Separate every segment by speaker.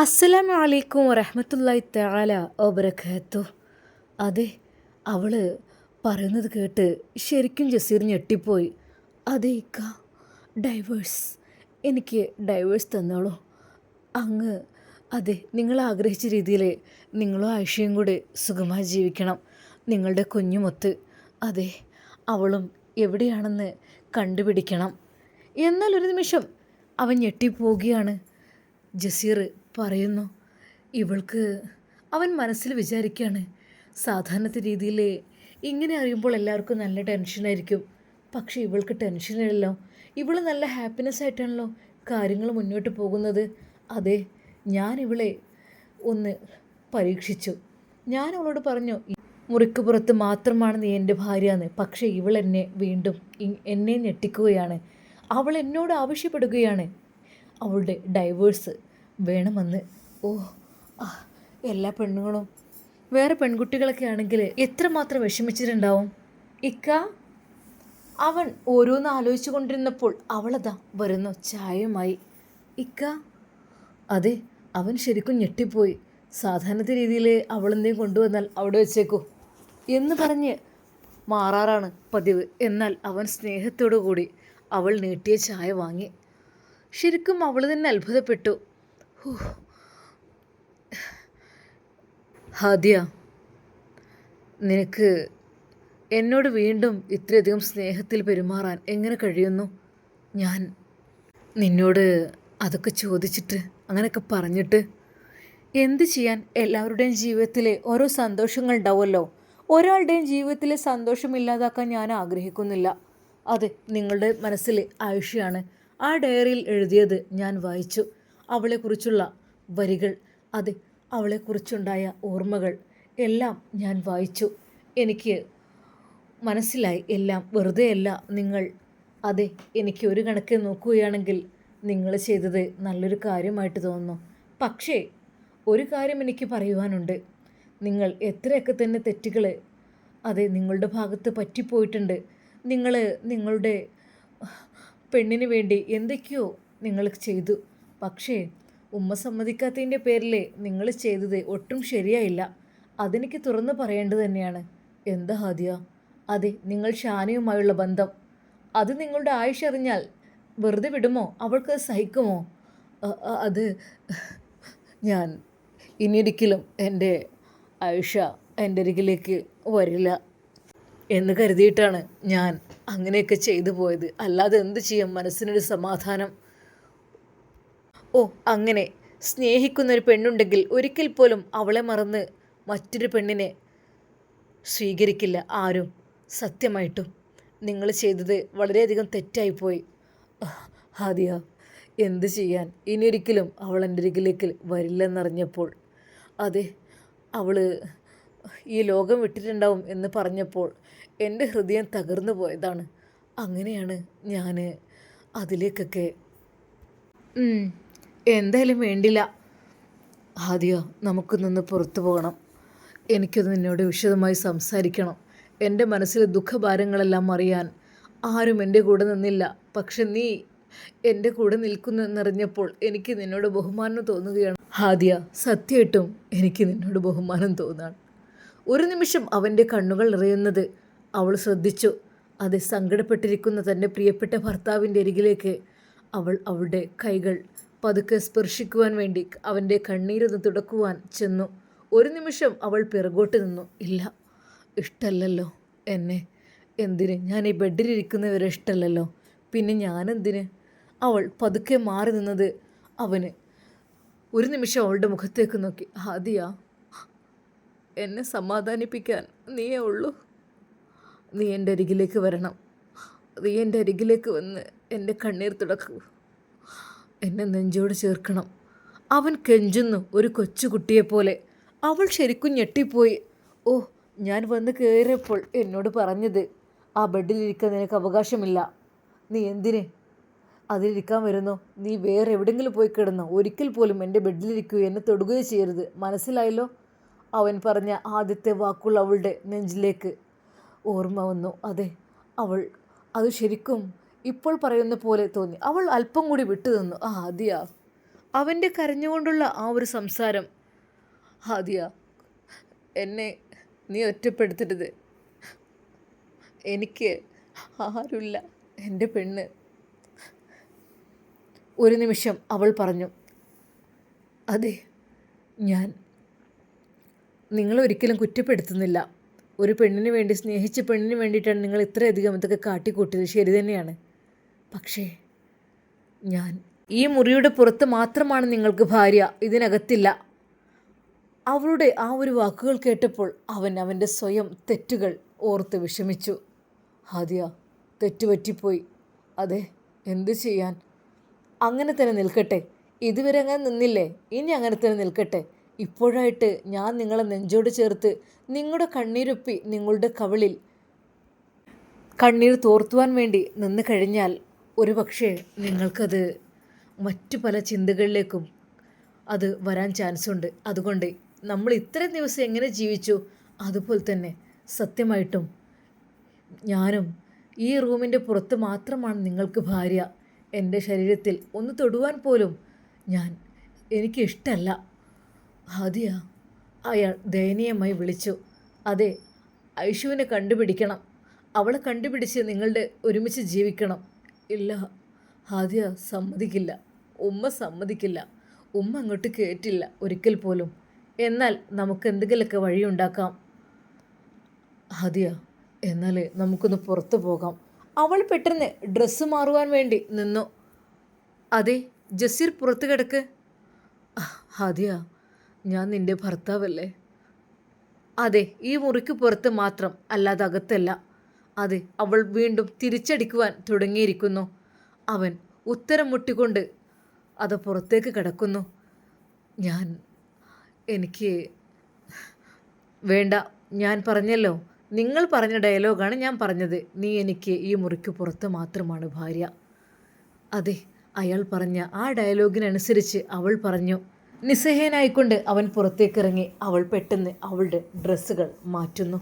Speaker 1: അസ്സലാമു വലൈക്കും വറഹമത്തല്ലായി തആല ഓബരക്കത്തു അതെ അവൾ പറയുന്നത് കേട്ട് ശരിക്കും ജസീർ ഞെട്ടിപ്പോയി. അതെ ഇക്ക ഡൈവേഴ്സ് എനിക്ക് ഡൈവേഴ്സ് തന്നോളൂ. അങ്ങ് അതെ നിങ്ങൾ ആഗ്രഹിച്ച രീതിയിൽ നിങ്ങളും ആയിഷയും കൂടെ സുഖമായി ജീവിക്കണം. നിങ്ങളുടെ കുഞ്ഞുമൊത്ത് അതെ അവളും എവിടെയാണെന്ന് കണ്ടുപിടിക്കണം. എന്നാൽ ഒരു നിമിഷം അവൻ ഞെട്ടിപ്പോവുകയാണ്. ജസീർ പറയുന്നു. ഇവൾക്ക് അവൻ മനസ്സിൽ വിചാരിക്കുകയാണ് സാധാരണത്തെ രീതിയിൽ ഇങ്ങനെ അറിയുമ്പോൾ എല്ലാവർക്കും നല്ല ടെൻഷനായിരിക്കും പക്ഷേ ഇവൾക്ക് ടെൻഷനില്ലല്ലോ ഇവൾ നല്ല ഹാപ്പിനെസ് ആയിട്ടാണല്ലോ കാര്യങ്ങൾ മുന്നോട്ട് പോകുന്നത്. അതെ ഞാൻ ഇവളെ ഒന്ന് പരീക്ഷിച്ചു. ഞാൻ അവളോട് പറഞ്ഞു മുറിക്ക് പുറത്ത് മാത്രമാണ് നീ എന്റെ ഭാര്യ എന്ന് പക്ഷേ ഇവൾ എന്നെ വീണ്ടും എന്നെ ഞെട്ടിക്കുകയാണ്. അവൾ എന്നോട് ആവശ്യപ്പെടുകയാണ്. അവളുടെ ഡൈവേഴ്സ് വേണമെന്ന് ഓ ആ എല്ലാ പെണ്ണുങ്ങളും. വേറെ പെൺകുട്ടികളൊക്കെ ആണെങ്കിൽ എത്രമാത്രം വിഷമിച്ചിട്ടുണ്ടാവും? ഇക്ക അവൻ ഓരോന്ന് ആലോചിച്ചു കൊണ്ടിരുന്നപ്പോൾ അവളതാ വരുന്നു ചായയുമായി. ഇക്ക അതെ അവൻ ശരിക്കും ഞെട്ടിപ്പോയി. സാധാരണത്തെ രീതിയിൽ അവളെന്തെങ്കിലും കൊണ്ടുവന്നാൽ അവിടെ വെച്ചേക്കൂ എന്ന് പറഞ്ഞ് മാറാറാണ് പതിവ്. എന്നാൽ അവൻ സ്നേഹത്തോടു കൂടി അവൾ നീട്ടിയ ചായ വാങ്ങി. ശരിക്കും അവൾ തന്നെ അത്ഭുതപ്പെട്ടു. ഹാദിയ നിനക്ക് എന്നോട് വീണ്ടും ഇത്രയധികം സ്നേഹത്തിൽ പെരുമാറാൻ എങ്ങനെ കഴിയുന്നു? ഞാൻ നിന്നോട് അതൊക്കെ ചോദിച്ചിട്ട് അങ്ങനെയൊക്കെ പറഞ്ഞിട്ട് എന്ത് ചെയ്യാൻ എല്ലാവരുടെയും ജീവിതത്തിലെ ഓരോ സന്തോഷങ്ങൾ ഉണ്ടാവുമല്ലോ? ഒരാളുടെയും ജീവിതത്തിലെ സന്തോഷം ഇല്ലാതാക്കാൻ ഞാൻ ആഗ്രഹിക്കുന്നില്ല. അതെ നിങ്ങളുടെ മനസ്സിലെ ആയുഷയാണ്. ആ ഡയറിയിൽ എഴുതിയത് ഞാൻ വായിച്ചു. അവളെക്കുറിച്ചുള്ള വരികൾ അതെ അവളെക്കുറിച്ചുണ്ടായ ഓർമ്മകൾ എല്ലാം ഞാൻ വായിച്ചു. എനിക്ക് മനസ്സിലായി എല്ലാം വെറുതെയല്ല നിങ്ങൾ. അതെ എനിക്ക് ഒരു കണക്ക് നോക്കുകയാണെങ്കിൽ നിങ്ങൾ ചെയ്തത് നല്ലൊരു കാര്യമായിട്ട് തോന്നുന്നു. പക്ഷേ ഒരു കാര്യം എനിക്ക് പറയുവാനുണ്ട്. നിങ്ങൾ എത്രയൊക്കെ തന്നെ തെറ്റുകൾ അതെ നിങ്ങളുടെ ഭാഗത്ത് പറ്റിപ്പോയിട്ടുണ്ട്. നിങ്ങൾ നിങ്ങളുടെ പെണ്ണിന് വേണ്ടി എന്തൊക്കെയോ നിങ്ങൾ ചെയ്തു. പക്ഷേ ഉമ്മ സമ്മതിക്കാത്തതിന്റെ പേരിൽ നിങ്ങൾ ചെയ്തത് ഒട്ടും ശരിയായില്ല. അതെനിക്ക് തുറന്നു പറയേണ്ടത് തന്നെയാണ്. എന്താ ഹാദിയ? അതെ നിങ്ങൾ ഷാനയുമായുള്ള ബന്ധം. അത് നിങ്ങളുടെ ആയുഷ് അറിഞ്ഞാൽ വെറുതെ വിടുമോ? അവൾക്ക് സഹിക്കുമോ? അത് ഞാൻ ഇനിയൊരിക്കലും എന്റെ ആയുഷ എന്റെ അരികിലേക്ക് വരില്ല എന്ന് കരുതിയിട്ടാണ് ഞാൻ അങ്ങനെയൊക്കെ ചെയ്തു പോയത്. അല്ലാതെ എന്ത് ചെയ്യും? മനസ്സിനൊരു സമാധാനം ഓ അങ്ങനെ. സ്നേഹിക്കുന്നൊരു പെണ്ണുണ്ടെങ്കിൽ ഒരിക്കൽ പോലും അവളെ മറന്ന് മറ്റൊരു പെണ്ണിനെ സ്വീകരിക്കില്ല ആരും. സത്യമായിട്ടും നിങ്ങൾ ചെയ്തത് വളരെയധികം തെറ്റായിപ്പോയി. ആദ്യ എന്ത് ചെയ്യാൻ? ഇനിയൊരിക്കലും അവൾ എന്റെ അരികിലേക്ക് വരില്ലെന്നറിഞ്ഞപ്പോൾ. അതെ അവൾ ഈ ലോകം വിട്ടിട്ടുണ്ടാവും എന്ന് പറഞ്ഞപ്പോൾ എന്റെ ഹൃദയം തകർന്നു പോയതാണ്. അങ്ങനെയാണ് ഞാൻ അതിലേക്കൊക്കെ എന്തായാലും വേണ്ടില്ല. ആദ്യ നമുക്ക് നിന്ന് പുറത്തു പോകണം. എനിക്കത് നിന്നോട് വിശദമായി സംസാരിക്കണം. എന്റെ മനസ്സിലെ ദുഃഖഭാരങ്ങളെല്ലാം അറിയാൻ. ആരും എന്റെ കൂടെ നിന്നില്ല. പക്ഷെ നീ എന്റെ കൂടെ നിൽക്കുന്നെന്നറിഞ്ഞപ്പോൾ എനിക്ക് നിന്നോട് ബഹുമാനം തോന്നുകയാണ്. ഹാദിയ സത്യമായിട്ടും എനിക്ക് നിന്നോട് ബഹുമാനം തോന്നാണ് ഒരു നിമിഷം അവന്റെ കണ്ണുകൾ നിറയുന്നത് അവൾ ശ്രദ്ധിച്ചു. അത് സങ്കടപ്പെട്ടിരിക്കുന്ന തന്റെ പ്രിയപ്പെട്ട ഭർത്താവിന്റെ അരികിലേക്ക് അവൾ അവളുടെ കൈകൾ പതുക്കെ സ്പർശിക്കുവാൻ വേണ്ടി അവന്റെ കണ്ണീരൊന്ന് തുടക്കുവാൻ ചെന്നു. ഒരു നിമിഷം അവൾ പിറകോട്ട് നിന്നു. ഇല്ല ഇഷ്ടമല്ലല്ലോ എന്നെ. എന്തിന്? ഞാൻ ഈ ബെഡിലിരിക്കുന്നവരെ ഇഷ്ടമല്ലല്ലോ പിന്നെ ഞാനെന്തിന്? അവൾ പതുക്കെ മാറി നിന്നത് അവന്. ഒരു നിമിഷം അവളുടെ മുഖത്തേക്ക് നോക്കി. ആദിയാ എന്നെ സമാധാനിപ്പിക്കാൻ നീയേ ഉള്ളൂ. നീ എന്റെ അരികിലേക്ക് വരണം. നീ എന്റെ അരികിലേക്ക് വന്ന് എന്റെ കണ്ണീർ തുടക്കൂ. എന്നെ നെഞ്ചോട് ചേർക്കണം. അവൻ കെഞ്ചുന്നു ഒരു കൊച്ചുകുട്ടിയെപ്പോലെ. അവൾ ശരിക്കും ഞെട്ടിപ്പോയി. ഓ ഞാൻ വന്ന് കയറിയപ്പോൾ എന്നോട് പറഞ്ഞത് ആ ബെഡിലിരിക്കാൻ നിനക്ക് അവകാശമില്ല. നീ എന്തിനെ? അതിലിരിക്കാൻ വരുന്നു. നീ വേറെ എവിടെങ്കിലും പോയി കിടന്നു? ഒരിക്കൽ പോലും എന്റെ ബെഡിലിരിക്കുകയോ എന്നെ തൊടുകയോ ചെയ്യരുത്. മനസ്സിലായല്ലോ? അവൻ പറഞ്ഞ ആദ്യത്തെ വാക്കുകൾ അവളുടെ നെഞ്ചിലേക്ക് ഓർമ്മ വന്നു. അതെ അവൾ അത് ശരിക്കും ഇപ്പോൾ പറയുന്ന പോലെ തോന്നി. അവൾ അല്പം കൂടി വിട്ടു നിന്നു. ആ അതിയാ അവന്റെ കരഞ്ഞുകൊണ്ടുള്ള ആ ഒരു സംസാരം. ഹാദിയ എന്നെ നീ ഒറ്റപ്പെടുത്തരുത്. എനിക്ക് ആരുമില്ല. എന്റെ പെണ്ണ്. ഒരു നിമിഷം അവൾ പറഞ്ഞു അതെ ഞാൻ നിങ്ങൾ ഒരിക്കലും കുറ്റപ്പെടുത്തുന്നില്ല. ഒരു പെണ്ണിന് വേണ്ടി സ്നേഹിച്ച പെണ്ണിന് വേണ്ടിയിട്ടാണ് നിങ്ങൾ ഇത്രയധികം ഇതൊക്കെ കാട്ടിക്കൂട്ടിയത്. ശരി തന്നെയാണ്. പക്ഷേ ഞാൻ ഈ മുറിയുടെ പുറത്ത് മാത്രമാണ് നിങ്ങൾക്ക് ഭാര്യ. ഇതിനകത്തില്ല. അവളുടെ ആ ഒരു വാക്കുകൾ കേട്ടപ്പോൾ അവൻ അവന്റെ സ്വയം തെറ്റുകൾ ഓർത്ത് വിഷമിച്ചു. ഹാദിയ തെറ്റുപറ്റിപ്പോയി. അതെ എന്തു ചെയ്യാൻ? അങ്ങനെ തന്നെ നിൽക്കട്ടെ. ഇതുവരെ അങ്ങനെ നിന്നില്ലേ? ഇനി അങ്ങനെ തന്നെ നിൽക്കട്ടെ. ഇപ്പോഴായിട്ട് ഞാൻ നിങ്ങളെ നെഞ്ചോട് ചേർത്ത് നിങ്ങളുടെ കണ്ണീരൊപ്പി നിങ്ങളുടെ കവിളിൽ കണ്ണീർ തോർത്തുവാൻ വേണ്ടി നിന്ന് കഴിഞ്ഞാൽ ഒരു പക്ഷേ നിങ്ങൾക്കത് മറ്റു പല ചിന്തകളിലേക്കും അത് വരാൻ ചാൻസ് ഉണ്ട്. അതുകൊണ്ട് നമ്മൾ ഇത്രയും ദിവസം എങ്ങനെ ജീവിച്ചു അതുപോലെ തന്നെ സത്യമായിട്ടും ഞാനും ഈ റൂമിന്റെ പുറത്ത് മാത്രമാണ് നിങ്ങൾക്ക് ഭാര്യ. എന്റെ ശരീരത്തിൽ ഒന്ന് തൊടുവാൻ പോലും ഞാൻ എനിക്കിഷ്ടമല്ല ആദ്യ അയാൾ ദയനീയമായി വിളിച്ചു. അതെ ഐഷുവിനെ കണ്ടുപിടിക്കണം. അവളെ കണ്ടുപിടിച്ച് നിങ്ങളുടെ ഒരുമിച്ച് ജീവിക്കണം. ഇല്ല. ഹാദിയ സമ്മതിക്കില്ല. ഉമ്മ സമ്മതിക്കില്ല. ഉമ്മ അങ്ങോട്ട് കേട്ടില്ല ഒരിക്കൽ പോലും. എന്നാൽ നമുക്ക് എന്തെങ്കിലുമൊക്കെ വഴിയുണ്ടാക്കാം. ഹാദിയ എന്നാൽ നമുക്കൊന്ന് പുറത്തു പോകാം. അവൾ പെട്ടെന്ന് ഡ്രസ്സ് മാറുവാൻ വേണ്ടി നിന്നു. അതെ ജസീർ പുറത്ത് കിടക്ക്. ഹാദിയ ഞാൻ നിന്റെ ഭർത്താവല്ലേ? അതെ ഈ മുറിക്ക് പുറത്ത് മാത്രം അല്ലാതെ അകത്തല്ല. അതെ അവൾ വീണ്ടും തിരിച്ചടിക്കുവാൻ തുടങ്ങിയിരിക്കുന്നു. അവൻ ഉത്തരം മുട്ടിക്കൊണ്ട് അത് പുറത്തേക്ക് കിടക്കുന്നു. ഞാൻ എനിക്ക് വേണ്ട ഞാൻ പറഞ്ഞല്ലോ. നിങ്ങൾ പറഞ്ഞ ഡയലോഗാണ് ഞാൻ പറഞ്ഞത്. നീ എനിക്ക് ഈ മുറിക്ക് പുറത്ത് മാത്രമാണ് ഭാര്യ. അതെ അയാൾ പറഞ്ഞ ആ ഡയലോഗിനനുസരിച്ച് അവൾ പറഞ്ഞു. നിസ്സഹേനായിക്കൊണ്ട് അവൻ പുറത്തേക്കിറങ്ങി. അവൾ പെട്ടെന്ന് അവളുടെ ഡ്രസ്സുകൾ മാറ്റുന്നു.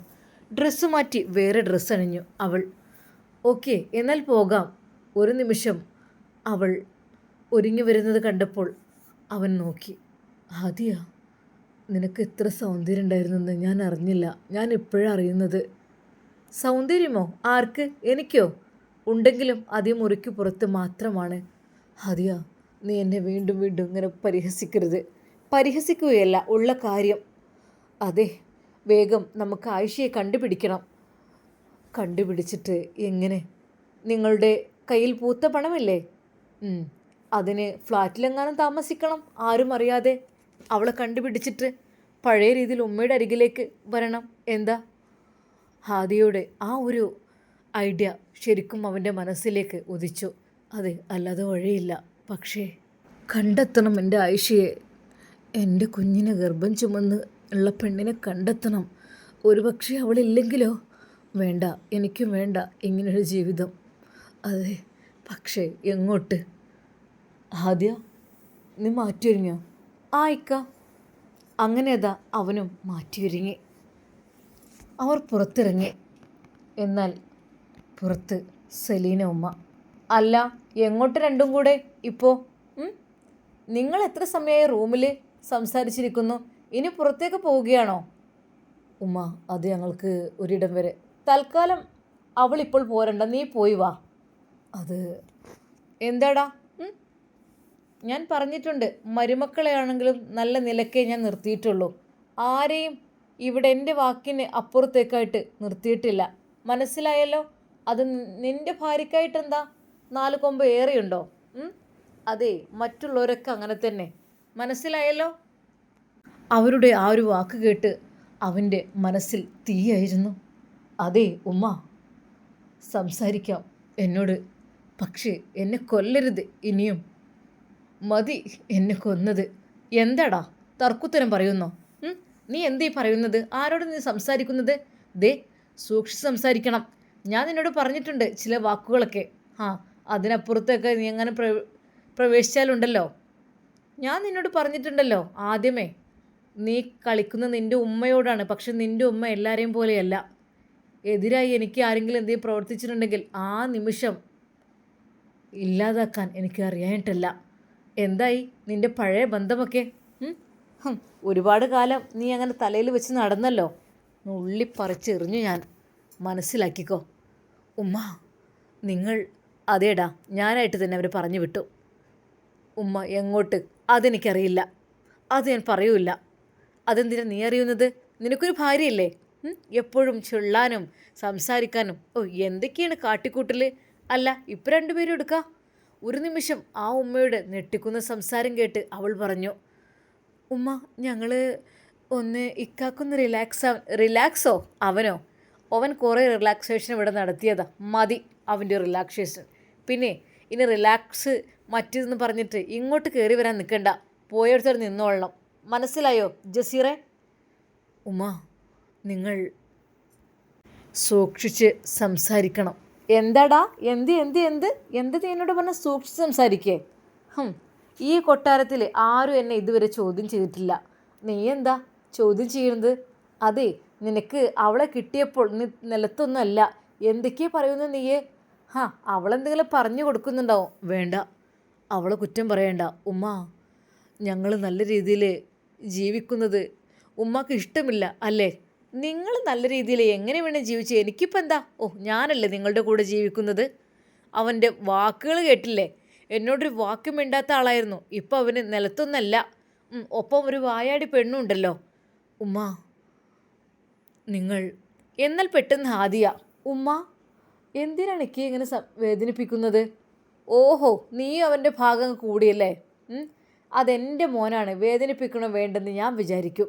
Speaker 1: ഡ്രസ്സ് മാറ്റി വേറെ ഡ്രസ്സ് അണിഞ്ഞു അവൾ. ഓക്കെ എന്നാൽ പോകാം. ഒരു നിമിഷം അവൾ ഒരുങ്ങി വരുന്നത് കണ്ടപ്പോൾ അവൻ നോക്കി. ആദിയ നിനക്ക് എത്ര സൗന്ദര്യം ഉണ്ടായിരുന്നെന്ന് ഞാൻ അറിഞ്ഞില്ല. ഞാൻ ഇപ്പോഴാണ് അറിയുന്നത്? സൗന്ദര്യമോ? ആർക്ക്? എനിക്കോ? ഉണ്ടെങ്കിലും അതേ മുറിക്ക് പുറത്ത് മാത്രമാണ്. ഹതിയ നീ എന്നെ വീണ്ടും വീണ്ടും ഇങ്ങനെ പരിഹസിക്കരുത്. പരിഹസിക്കുകയല്ല ഉള്ള കാര്യം. അതെ വേഗം നമുക്ക് ആയിഷയെ കണ്ടുപിടിക്കണം. കണ്ടുപിടിച്ചിട്ട് എങ്ങനെ? നിങ്ങളുടെ കയ്യിൽ പൂത്ത പണമല്ലേ? അതിന് ഫ്ലാറ്റിലെങ്ങാനും താമസിക്കണം ആരും അറിയാതെ. അവളെ കണ്ടുപിടിച്ചിട്ട് പഴയ രീതിയിൽ ഉമ്മയുടെ അരികിലേക്ക് വരണം. എന്താ? ഹാദിയോടെ ആ ഒരു ഐഡിയ ശരിക്കും അവന്റെ മനസ്സിലേക്ക് ഉദിച്ചു. അതെ അല്ലാതെ വഴിയില്ല. പക്ഷേ കണ്ടെത്തണം എന്റെ ആയിഷയെ. എന്റെ കുഞ്ഞിനെ ഗർഭം ചുമന്ന് ഉള്ള പെണ്ണിനെ കണ്ടെത്തണം. ഒരുപക്ഷെ അവളില്ലെങ്കിലോ? വേണ്ട എനിക്കും വേണ്ട ഇങ്ങനൊരു ജീവിതം. അതെ പക്ഷേ എങ്ങോട്ട്? ആദ്യ നീ മാറ്റിയൊരുങ്ങിയോ ആയിക്ക അങ്ങനേതാ അവനും മാറ്റിയൊരുങ്ങി. അവർ പുറത്തിറങ്ങി. എന്നാൽ പുറത്ത് സലീന ഉമ്മ. അല്ല എങ്ങോട്ട് രണ്ടും കൂടെ? ഇപ്പോൾ നിങ്ങൾ എത്ര സമയമായി റൂമിൽ സംസാരിച്ചിരിക്കുന്നു? ഇനി പുറത്തേക്ക് പോവുകയാണോ? ഉമ്മ അത് ഞങ്ങൾക്ക് ഒരിടം വരെ. തൽക്കാലം അവൾ ഇപ്പോൾ പോരണ്ട നീ പോയി വാ. അത് എന്താടാ? ഞാൻ പറഞ്ഞിട്ടുണ്ട് മരുമക്കളെയാണെങ്കിലും നല്ല നിലക്കേ ഞാൻ നിർത്തിയിട്ടുള്ളൂ. ആരെയും ഇവിടെ എന്റെ വാക്കിന് അപ്പുറത്തേക്കായിട്ട് നിർത്തിയിട്ടില്ല. മനസ്സിലായല്ലോ? അത് നിന്റെ ഭാര്യയ്ക്കായിട്ട് എന്താ നാല് കൊമ്പ് ഏറെയുണ്ടോ? അതെ മറ്റുള്ളവരൊക്കെ അങ്ങനെ തന്നെ. മനസ്സിലായല്ലോ? അവരുടെ ആ ഒരു വാക്ക് കേട്ട് അവന്റെ മനസ്സിൽ തീയായിരുന്നു. അതെ ഉമ്മ സംസാരിക്കാം എന്നോട്. പക്ഷേ എന്നെ കൊല്ലരുത് ഇനിയും. മതി എന്നെ കൊന്നത്. എന്താടാ തർക്കുത്തരം പറയുന്നോ? നീ എന്തേ പറയുന്നത്? ആരോട് നീ സംസാരിക്കുന്നത്? ദേ സൂക്ഷിച്ച് സംസാരിക്കണം. ഞാൻ നിന്നോട് പറഞ്ഞിട്ടുണ്ട് ചില വാക്കുകളൊക്കെ. ആ അതിനപ്പുറത്തൊക്കെ നീ അങ്ങനെ പ്രവേശിച്ചാലുണ്ടല്ലോ. ഞാൻ നിന്നോട് പറഞ്ഞിട്ടുണ്ടല്ലോ ആദ്യമേ. നീ കളിക്കുന്ന നിന്റെ ഉമ്മയോടാണ്. പക്ഷെ നിന്റെ ഉമ്മ എല്ലാവരെയും പോലെയല്ല. എതിരായി എനിക്ക് ആരെങ്കിലും എന്തെങ്കിലും പ്രവർത്തിച്ചിട്ടുണ്ടെങ്കിൽ ആ നിമിഷം ഇല്ലാതാക്കാൻ എനിക്ക് അറിയാനിട്ടല്ല എന്തായി? നിന്റെ പഴയ ബന്ധമൊക്കെ? ഒരുപാട് കാലം നീ അങ്ങനെ തലയിൽ വെച്ച് നടന്നല്ലോ. നുള്ളിപ്പറിച്ചെറിഞ്ഞു ഞാൻ. മനസ്സിലാക്കിക്കോ. ഉമ്മ നിങ്ങൾ അതേടാ ഞാനായിട്ട് തന്നെ അവർ പറഞ്ഞു വിട്ടു. ഉമ്മ എങ്ങോട്ട്? അതെനിക്കറിയില്ല. അത് ഞാൻ പറയൂല അതെന്തിനാ നീ അറിയുന്നത്? നിനക്കൊരു ഭാര്യയല്ലേ? എപ്പോഴും ചൊള്ളാനും സംസാരിക്കാനും. ഓ എന്തൊക്കെയാണ് കാട്ടിക്കൂട്ടൽ അല്ല ഇപ്പം രണ്ടുപേരും എടുക്ക. ഒരു നിമിഷം ആ ഉമ്മയുടെ ഞെട്ടിക്കുന്ന സംസാരം കേട്ട് അവൾ പറഞ്ഞു ഉമ്മ ഞങ്ങൾ ഒന്ന് ഇക്കാക്കൊന്ന് റിലാക്സ് റിലാക്സോ അവനോ? അവൻ കുറേ റിലാക്സേഷൻ ഇവിടെ നടത്തിയതാ. മതി അവന്റെ റിലാക്സേഷൻ പിന്നെ ഇനി റിലാക്സ് മറ്റേതെന്ന് പറഞ്ഞിട്ട് ഇങ്ങോട്ട് കയറി വരാൻ നിൽക്കണ്ട പോയടുത്തവിടെ നിന്നോളണം. മനസ്സിലായോ ജസീറെ? ഉമ്മ നിങ്ങൾ സൂക്ഷിച്ച് സംസാരിക്കണം. എന്താടാ? എന്ത് എന്ത് എന്ത്? എന്ത് നീ എന്നോട് പറഞ്ഞാൽ സൂക്ഷിച്ച് സംസാരിക്കേ? ഈ കൊട്ടാരത്തിൽ ആരും എന്നെ ഇതുവരെ ചോദ്യം ചെയ്തിട്ടില്ല. നീ എന്താ ചോദ്യം ചെയ്യുന്നത്? അതെ നിനക്ക് അവളെ കിട്ടിയപ്പോൾ നീ നിലത്തൊന്നുമല്ല. എന്തൊക്കെയാ പറയുന്നത് നീയെ? ഹാ അവളെന്തെങ്കിലും പറഞ്ഞു കൊടുക്കുന്നുണ്ടാവും. വേണ്ട അവളെ കുറ്റം പറയണ്ട. ഉമ്മ ഞങ്ങൾ നല്ല രീതിയിൽ ജീവിക്കുന്നത് ഉമ്മാക്ക് ഇഷ്ടമില്ല അല്ലേ? നിങ്ങൾ നല്ല രീതിയിൽ എങ്ങനെ വേണേ ജീവിച്ച്? എനിക്കിപ്പോൾ എന്താ? ഓ ഞാനല്ലേ നിങ്ങളുടെ കൂടെ ജീവിക്കുന്നത്? അവന്റെ വാക്കുകൾ കേട്ടില്ലേ? എന്നോടൊരു വാക്ക് മിണ്ടാത്ത ആളായിരുന്നു. ഇപ്പോൾ അവന് നിലത്തൊന്നല്ല. ഒപ്പം ഒരു വായാടി പെണ്ണുണ്ടല്ലോ. ഉമ്മ നിങ്ങൾ എന്നാൽ പെട്ടെന്ന് ഹാദിയ. ഉമ്മ എന്തിനാണ് എനിക്ക് ഇങ്ങനെ വേദനിപ്പിക്കുന്നത്? ഓഹോ നീ അവന്റെ ഭാഗം കൂടിയല്ലേ? അതെന്റെ മോനാണ് വേദനിപ്പിക്കണോ വേണ്ടെന്ന് ഞാൻ വിചാരിക്കും.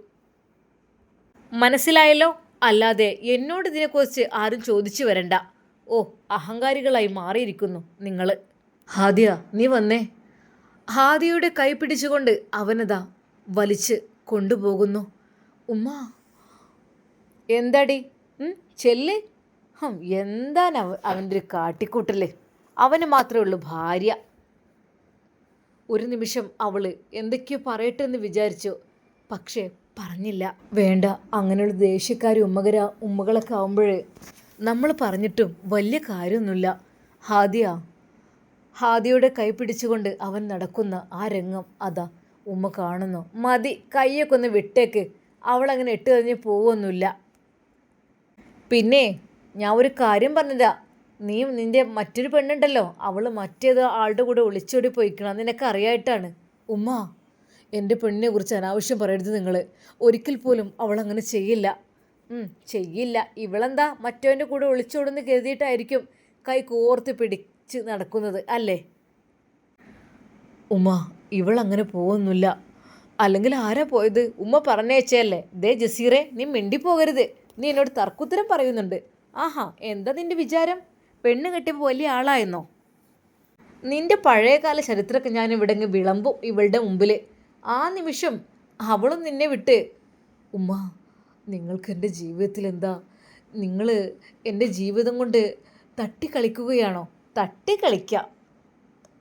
Speaker 1: മനസ്സിലായല്ലോ? അല്ലാതെ എന്നോട് ഇതിനെക്കുറിച്ച് ആരും ചോദിച്ചു വരണ്ട. ഓ അഹങ്കാരികളായി മാറിയിരിക്കുന്നു നിങ്ങൾ ഹാദിയ നീ വന്നേ. ഹാദിയുടെ കൈ പിടിച്ചുകൊണ്ട് അവനതാ വലിച്ച് കൊണ്ടുപോകുന്നു. ഉമ്മ. എന്താടി? ചെല്ല്. എന്താണ് അവ അവന്റെ ഒരു കാട്ടിക്കൂട്ടൽ? അവന് മാത്രമേ ഉള്ളൂ ഭാര്യ. ഒരു നിമിഷം അവൾ എന്തൊക്കെയോ പറയട്ടെ എന്ന് വിചാരിച്ചു. പക്ഷേ പറഞ്ഞില്ല. വേണ്ട. അങ്ങനെയുള്ള ദേഷ്യക്കാരി ഉമ്മകര ഉമ്മകളൊക്കെ ആവുമ്പോഴേ നമ്മൾ പറഞ്ഞിട്ടും വലിയ കാര്യമൊന്നുമില്ല. ഹാദിയ ഹാദിയുടെ കൈ പിടിച്ചുകൊണ്ട് അവൻ നടക്കുന്ന ആ രംഗം അതാ ഉമ്മ കാണുന്നു. മതി കൈയൊക്കെ ഒന്ന് വിട്ടേക്ക്. അവളങ്ങനെ ഇട്ട് കഴിഞ്ഞ് പോവൊന്നുമില്ല പിന്നെ ഞാൻ ഒരു കാര്യം പറഞ്ഞതാ. നീ നിന്റെ മറ്റൊരു പെണ്ണുണ്ടല്ലോ. അവൾ മറ്റേത് ആളുടെ കൂടെ ഒളിച്ചോടി പോയിക്കണം നിനക്ക് അറിയായിട്ടാണ് ഉമ്മ എന്റെ പെണ്ണിനെ കുറിച്ച് അനാവശ്യം പറയരുത് നിങ്ങൾ ഒരിക്കൽ പോലും അവൾ അങ്ങനെ ചെയ്യില്ല. ചെയ്യില്ല. ഇവളെന്താ മറ്റവന്റെ കൂടെ ഒളിച്ചോടുന്ന് കരുതിയിട്ടായിരിക്കും കൈ കോർത്ത് പിടിച്ച് നടക്കുന്നത് അല്ലേ? ഉമ്മ ഇവൾ അങ്ങനെ പോകുന്നില്ല. അല്ലെങ്കിൽ ആരാ പോയത്? ഉമ്മ പറഞ്ഞേച്ചല്ലേ ദേ ജസീറെ നീ മിണ്ടി മിണ്ടിപ്പോകരുത്. നീ എന്നോട് തർക്കുത്തരം പറയുന്നുണ്ട്. ആഹാ എന്താ നിന്റെ വിചാരം? പെണ്ണ് കിട്ടിയപ്പോൾ വലിയ ആളായിരുന്നോ നിന്റെ പഴയകാല ചരിത്രമൊക്കെ ഞാൻ ഇവിടെ അങ്ങ് വിളമ്പും ഇവളുടെ മുമ്പിൽ ആ നിമിഷം അവളും നിന്നെ വിട്ട് ഉമ്മ നിങ്ങൾക്ക് എന്റെ ജീവിതത്തിൽ എന്താ? നിങ്ങൾ എന്റെ ജീവിതം കൊണ്ട് തട്ടിക്കളിക്കുകയാണോ? തട്ടിക്കളിക്കാം.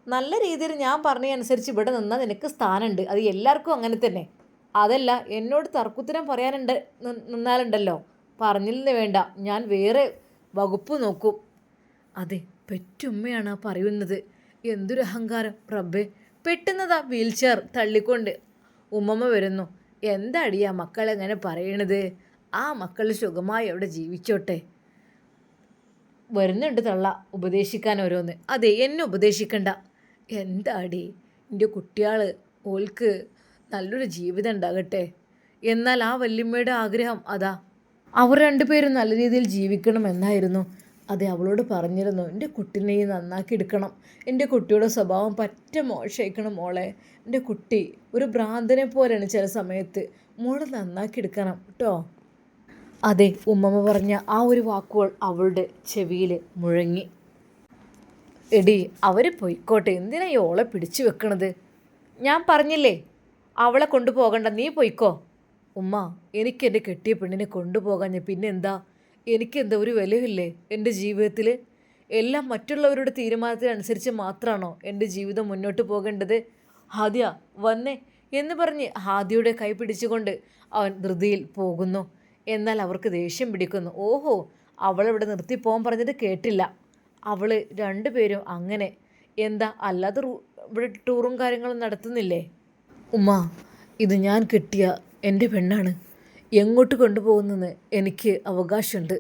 Speaker 1: നല്ല രീതിയിൽ ഞാൻ പറഞ്ഞതനുസരിച്ച് ഇവിടെ നിന്നാൽ നിനക്ക് സ്ഥാനമുണ്ട്. അത് എല്ലാവർക്കും അങ്ങനെ തന്നെ. അതല്ല എന്നോട് തർക്കുത്തരം പറയാനുണ്ട് നിന്നാലുണ്ടല്ലോ. പറഞ്ഞില്ലെന്ന് വേണ്ട. ഞാൻ വേറെ വകുപ്പ് നോക്കും. അതെ പെറ്റുമ്മയാണ് ആ പറയുന്നത്. എന്തൊരു അഹങ്കാരം. റബ്ബേ പെട്ടെന്നതാ വീൽ ചെയർ തള്ളിക്കൊണ്ട് ഉമ്മമ്മ വരുന്നു. എന്താടി ആ മക്കൾ എങ്ങനെ പറയണത്? ആ മക്കൾ സുഖമായി അവിടെ ജീവിച്ചോട്ടെ. വരുന്നുണ്ട് തള്ള ഉപദേശിക്കാൻ ഓരോന്ന്. അതെ എന്നെ ഉപദേശിക്കണ്ട. എന്താടി? എന്റെ കുട്ടിയാൾ ഓൾക്ക് നല്ലൊരു ജീവിതം ഉണ്ടാകട്ടെ. എന്നാൽ ആ വല്യമ്മയുടെ ആഗ്രഹം അതാ. അവർ രണ്ടുപേരും നല്ല രീതിയിൽ ജീവിക്കണം എന്നായിരുന്നു. അതെ അവളോട് പറഞ്ഞിരുന്നു എന്റെ കുട്ടീനെ നന്നാക്കി എടുക്കണം. എന്റെ കുട്ടിയുടെ സ്വഭാവം പറ്റ മോശമായിക്കണം മോളെ. എന്റെ കുട്ടി ഒരു ഭ്രാന്തനെ പോലെയാണ് ചില സമയത്ത്. മോളെ നന്നാക്കി എടുക്കണം കേട്ടോ അതെ ഉമ്മമ്മ പറഞ്ഞ ആ ഒരു വാക്കുകൾ അവളുടെ ചെവിയിൽ മുഴങ്ങി. എടി അവർ പൊയ്ക്കോട്ടെ എന്തിനാ ഈ ഓളെ പിടിച്ചു വെക്കണത്? ഞാൻ പറഞ്ഞില്ലേ അവളെ കൊണ്ടുപോകണ്ട നീ പൊയ്ക്കോ. ഉമ്മ എനിക്ക് എന്റെ കെട്ടിയ പെണ്ണിനെ കൊണ്ടുപോകാൻ പിന്നെ എന്താ എനിക്കെന്താ ഒരു വിലയില്ലേ എന്റെ ജീവിതത്തിൽ എല്ലാം മറ്റുള്ളവരുടെ തീരുമാനത്തിനനുസരിച്ച് മാത്രമാണോ എന്റെ ജീവിതം മുന്നോട്ട് പോകേണ്ടത്? ഹാദിയ വന്നേ എന്ന് പറഞ്ഞ് ഹാദിയുടെ കൈ പിടിച്ചുകൊണ്ട് അവൻ ധൃതിയിൽ പോകുന്നു. എന്നാൽ അവർക്ക് ദേഷ്യം പിടിക്കുന്നു. ഓഹോ അവളിവിടെ നിർത്തിപ്പോകാൻ പറഞ്ഞത് കേട്ടില്ല. അവൾ രണ്ടുപേരും അങ്ങനെ. എന്താ അല്ലാതെ ഇവിടെ ടൂറും കാര്യങ്ങളും നടത്തുന്നില്ലേ? ഉമ്മ ഇത് ഞാൻ കിട്ടിയ എന്റെ പെണ്ണാണ്. എങ്ങോട്ട് കൊണ്ടുപോകുന്നെന്ന് എനിക്ക് അവകാശമുണ്ട്.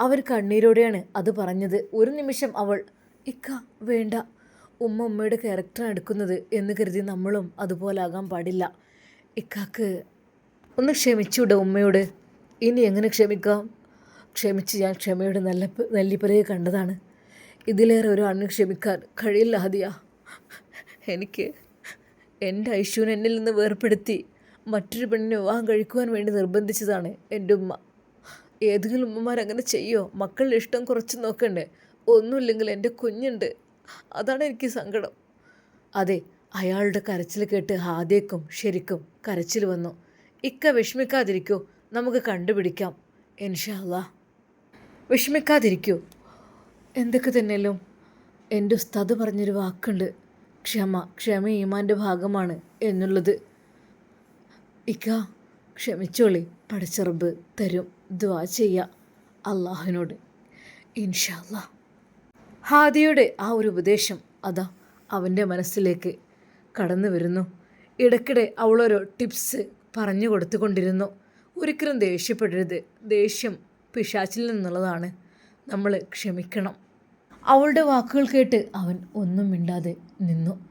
Speaker 1: അവർ കണ്ണീരോടെയാണ് അത് പറഞ്ഞത്. ഒരു നിമിഷം അവൾ ഇക്ക വേണ്ട. ഉമ്മ ഉമ്മയുടെ ക്യാരക്ടറാണ് എടുക്കുന്നത് എന്ന് കരുതി നമ്മളും അതുപോലെ ആകാൻ പാടില്ല. ഇക്കാക്ക് ഒന്ന് ക്ഷമിച്ചൂടെ ഉമ്മയോട്. ഇനി എങ്ങനെ ക്ഷമിക്കാം? ക്ഷമിച്ച് ഞാൻ ക്ഷമയുടെ നല്ല നെല്ലിപ്പലയെ കണ്ടതാണ്. ഇതിലേറെ ഒരു അണ്ണ് ക്ഷമിക്കാൻ കഴിയില്ല ഹദിയ. എനിക്ക് എന്റെ ഐശുവിനെ എന്നിൽ നിന്ന് വേർപ്പെടുത്തി മറ്റൊരു പെണ്ണിനെ വിവാഹം കഴിക്കുവാൻ വേണ്ടി നിർബന്ധിച്ചതാണ്. എന്റെ ഉമ്മ. ഏതെങ്കിലും ഉമ്മമാർ അങ്ങനെ ചെയ്യോ? മക്കളുടെ ഇഷ്ടം കുറച്ച് നോക്കണ്ടേ? ഒന്നുമില്ലെങ്കിൽ എന്റെ കുഞ്ഞുണ്ട്. അതാണ് എനിക്ക് സങ്കടം. അതെ അയാളുടെ കരച്ചിൽ കേട്ട് ഹാദ്യക്കും ശരിക്കും കരച്ചിൽ വന്നു. ഇക്ക വിഷമിക്കാതിരിക്കൂ നമുക്ക് കണ്ടുപിടിക്കാം. എൻഷല്ല വിഷമിക്കാതിരിക്കൂ. എന്തൊക്കെ തന്നെയല്ലോ. എന്റെ ഉസ്താദ് പറഞ്ഞൊരു വാക്കുണ്ട്. ക്ഷമ ക്ഷമ ഈമാന്റെ ഭാഗമാണ് എന്നുള്ളത്. ഇക്ക ക്ഷമിച്ചോളി. പടച്ചെറുമ്പ് തരും. ദ്വാ ചെയ്യുക അള്ളാഹുവിനോട് ഇൻഷല്ല ഹാദിയുടെ ആ ഒരു ഉപദേശം അതാ അവന്റെ മനസ്സിലേക്ക് കടന്നു വരുന്നു. ഇടയ്ക്കിടെ അവളൊരു ടിപ്സ് പറഞ്ഞു കൊടുത്തുകൊണ്ടിരുന്നു. ഒരിക്കലും ദേഷ്യപ്പെടരുത്. ദേഷ്യം പിശാച്ചിൽ നിന്നുള്ളതാണ്. നമ്മൾ ക്ഷമിക്കണം. അവളുടെ വാക്കുകൾ കേട്ട് അവൻ ഒന്നും മിണ്ടാതെ നിന്നു.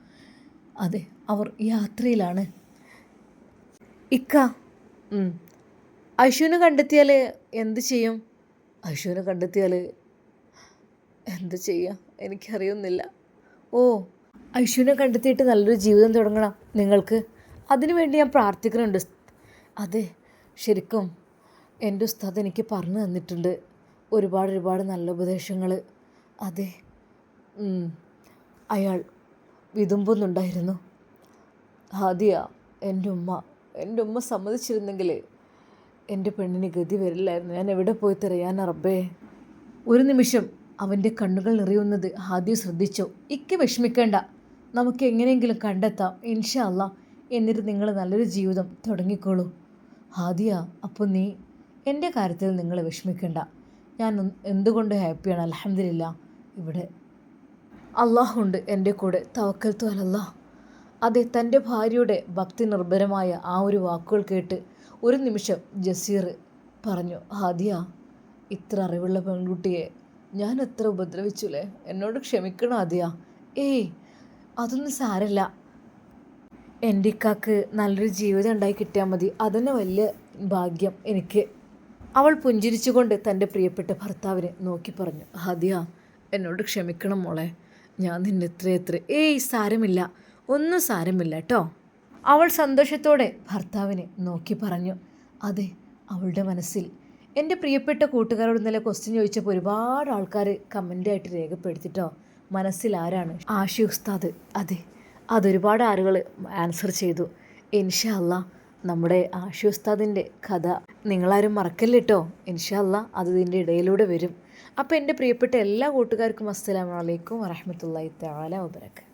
Speaker 1: അതെ അവർ യാത്രയിലാണ്. ഇക്ക. ഉം. ഐശുവിനെ കണ്ടെത്തിയാൽ എന്ത് ചെയ്യും? അശുവിനെ കണ്ടെത്തിയാൽ എന്ത് ചെയ്യാം? എനിക്കറിയുന്നില്ല. ഓ അശുവിനെ കണ്ടെത്തിയിട്ട് നല്ലൊരു ജീവിതം തുടങ്ങണം നിങ്ങൾക്ക്. അതിനുവേണ്ടി ഞാൻ പ്രാർത്ഥിക്കുന്നുണ്ട്. അതെ ശരിക്കും എന്റെ ഉസ്താദ് എനിക്ക് പറഞ്ഞു തന്നിട്ടുണ്ട്. ഒരുപാട് ഒരുപാട് നല്ല ഉപദേശങ്ങൾ അതെ. അയാൾ വിതുമ്പുന്നുണ്ടായിരുന്നു. ആദ്യ എന്റെ ഉമ്മ. എന്റെ ഉമ്മ സമ്മതിച്ചിരുന്നെങ്കിൽ എന്റെ പെണ്ണിന് ഗതി വരില്ലായിരുന്നു. ഞാൻ എവിടെ പോയി തിരയാൻ അറബേ ഒരു നിമിഷം അവന്റെ കണ്ണുകൾ നിറയുന്നത് ആദ്യം ശ്രദ്ധിച്ചു? ഇക്ക് വിഷമിക്കേണ്ട. നമുക്ക് എങ്ങനെയെങ്കിലും കണ്ടെത്താം. ഇൻഷാ അല്ല എന്നിട്ട് നിങ്ങൾ നല്ലൊരു ജീവിതം തുടങ്ങിക്കോളൂ. ഹാദിയ അപ്പോൾ നീ എന്റെ കാര്യത്തിൽ നിങ്ങൾ വിഷമിക്കേണ്ട. ഞാൻ എന്തുകൊണ്ട് ഹാപ്പിയാണ്? അലഹമില്ല ഇവിടെ. അള്ളാഹുണ്ട് എന്റെ കൂടെ. തവക്കൽ തോലല്ല അതെ തന്റെ ഭാര്യയുടെ ഭക്തി നിർഭരമായ ആ ഒരു വാക്കുകൾ കേട്ട് ഒരു നിമിഷം ജസീർ പറഞ്ഞു ഹാദിയ ഇത്ര അറിവുള്ള പെൺകുട്ടിയെ ഞാൻ എത്ര ഉപദ്രവിച്ചുല്ലേ എന്നോട് ക്ഷമിക്കണം ആദിയ ഏയ് അതൊന്നും സാരല്ല. എന്റെ ഇക്കാക്ക് നല്ലൊരു ജീവിതം ഉണ്ടായി കിട്ടിയാൽ മതി. അതന്നെ വലിയ ഭാഗ്യം എനിക്ക്. അവൾ പുഞ്ചിരിച്ചുകൊണ്ട് തന്റെ പ്രിയപ്പെട്ട ഭർത്താവിനെ നോക്കി പറഞ്ഞു ഹാദിയ എന്നോട് ക്ഷമിക്കണം മോളെ. ഞാൻ നിന്നെ എത്ര എത്ര ഏയ് സാരമില്ല. ഒന്നും സാരമില്ല കേട്ടോ. അവൾ സന്തോഷത്തോടെ ഭർത്താവിനെ നോക്കി പറഞ്ഞു. അതെ അവളുടെ മനസ്സിൽ. എന്റെ പ്രിയപ്പെട്ട കൂട്ടുകാരോട് ഇന്നലെ ക്വസ്റ്റ്യൻ ചോദിച്ചപ്പോൾ ഒരുപാട് ആൾക്കാർ കമന്റായിട്ട് രേഖപ്പെടുത്തിട്ടോ. മനസ്സിൽ ആരാണ്? ആഷി ഉസ്താദ്. അതെ അതൊരുപാട് ആളുകൾ ആൻസർ ചെയ്തു. ഇൻഷാ അല്ലാ നമ്മുടെ ആഷി ഉസ്താദിന്റെ കഥ നിങ്ങളാരും മറക്കല്ല കേട്ടോ? ഇൻഷാ അല്ലാ അത് ഇതിന്റെ ഇടയിലൂടെ വരും. അപ്പോൾ എന്റെ പ്രിയപ്പെട്ട എല്ലാ കൂട്ടുകാർക്കും അസ്സലാമു അലൈക്കും വറഹമത്തല്ലാഹി തആല വബറകാതുഹു.